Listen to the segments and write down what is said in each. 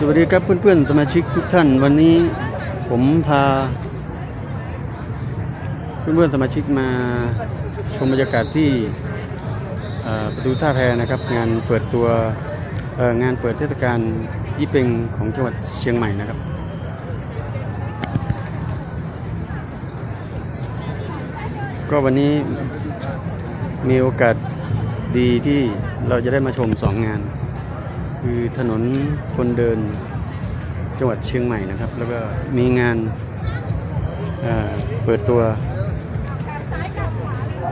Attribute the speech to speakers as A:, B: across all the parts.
A: สวัสดีครับเพื่อนๆสมาชิกทุกท่าน วันนี้ผมพา เพื่อนๆสมาชิกมาชมบรรยากาศที่ประตูท่าแพนะครับ งานเปิดตัวงานเปิดเทศกาลยี่เป็งของจังหวัดเชียงใหม่นะครับ ก็วันนี้มีโอกาสดีที่เราจะได้มาชมสองงาน คือถนนคนเดินจังหวัดเชียงใหม่นะครับ แล้วก็มีงานเอ่อเปิดตัว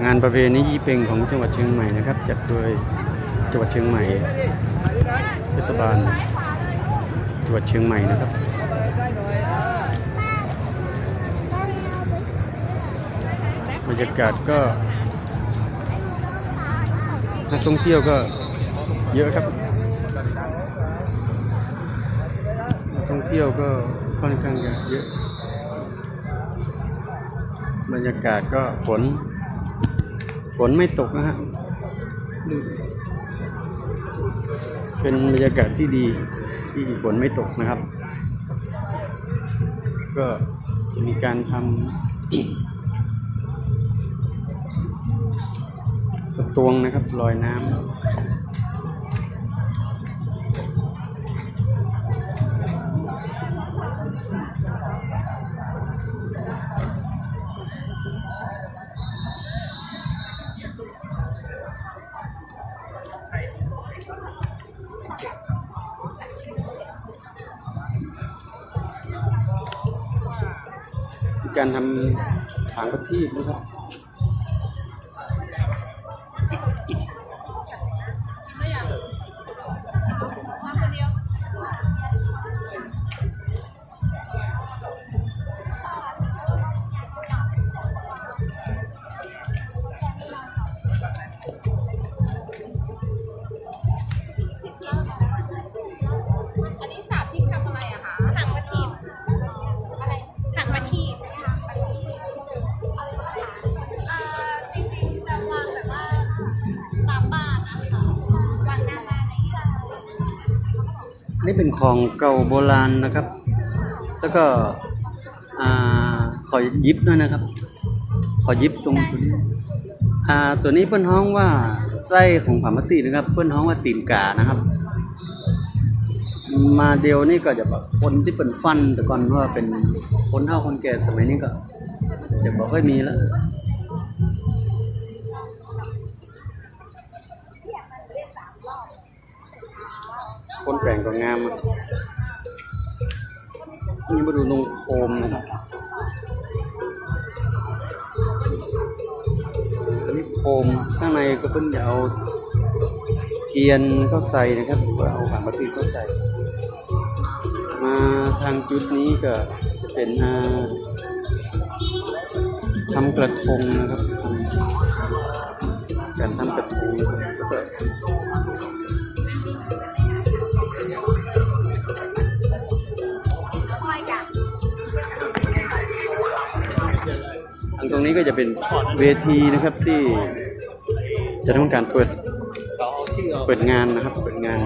A: งานประเพณียี่เป็งของจังหวัดเชียงใหม่นะครับ จัดโดยจังหวัดเชียงใหม่เทศบาลจังหวัดเชียงใหม่นะครับบรรยากาศก็นักท่องเที่ยวก็เยอะครับ เที่ยวก็ค่อนข้างจะเยอะ บรรยากาศก็ฝน ฝนไม่ตกนะฮะเป็นบรรยากาศที่ดีที่ฝนไม่ตกนะครับ ก็จะมีการทำสตวงนะครับลอยน้ำ การทำถางประทีปนะครับ
B: นี่เป็
A: นของเก่าโบราณนะครับ แล้วก็ขอยิบด้วยนะครับ ขอยิบตรงตัวนี้ตัวนี้เพื่อนฮ้องว่าไส้ของผามตินะครับ เพื่อนฮ้องว่าตีมกานะครับ มาเดียวนี่ก็จะแบบคนที่เป็นฟันแต่ก่อนว่าเป็นคนเฒ่าคนแก่สมัยนี้ก็จะบอกค่อยมีแล้ว คนแปลงก็งามอะนี่มาดูตรงโคมนะครับอันนี้โคมข้างในก็เพิ่นจะเอาเทียนเข้าใส่นะครับหรือว่าเอาหางปฏิเข้าใส่มาทางจุดนี้ก็จะเป็นทำกระทงนะครับการทำกระทง ตรงนี้ก็จะเป็นเวทีนะครับที่จะทำการเปิดเปิดงานนะครับ เปิดงาน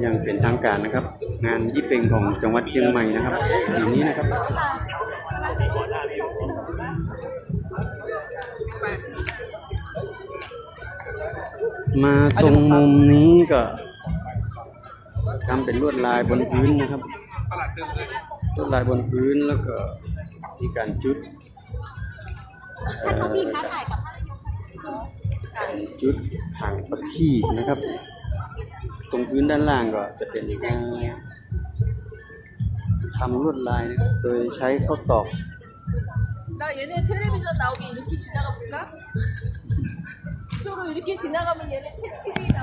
A: อย่างเป็นทางการนะครับ งานยี่เป็งของจังหวัดเชียงใหม่นะครับอย่างนี้นะครับมาตรงมุมนี้ก็ทำเป็นลวดลายบนพื้นนะครับลวดลายบนพื้นแล้วก็มีการจุด เอ่อ
B: ที่ค้าขายกับ
A: จุดถังประทีปนะครับ ตรงพื้นด้านล่างก็จะเป็นอ่าทำลวดลายนะครับโดยใช้ข้าวตอก
B: 나 얘네 텔레비전 나오게 이렇게 지나가 볼까? 이쪽으로 이렇게 지나가면 얘네 TV 나오지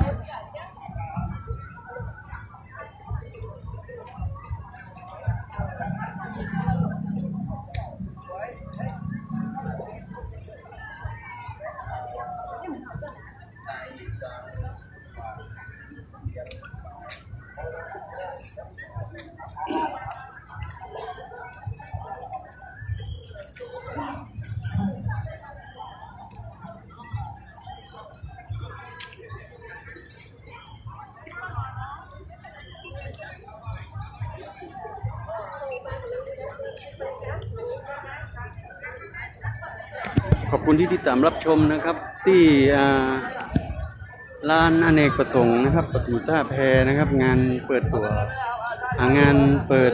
A: คุณที่ติดตามรับชมนะครับ ที่อ่าลานอเนกประสงค์นะครับประตูท่าแพนะครับ งานเปิดตัวงานเปิด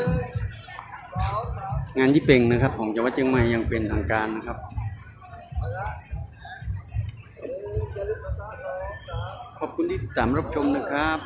A: งานยี่เป่งนะครับ ของจังหวัดเชียงใหม่ยังเป็นทางการนะครับขอบคุณที่ติดตามรับชมนะครับ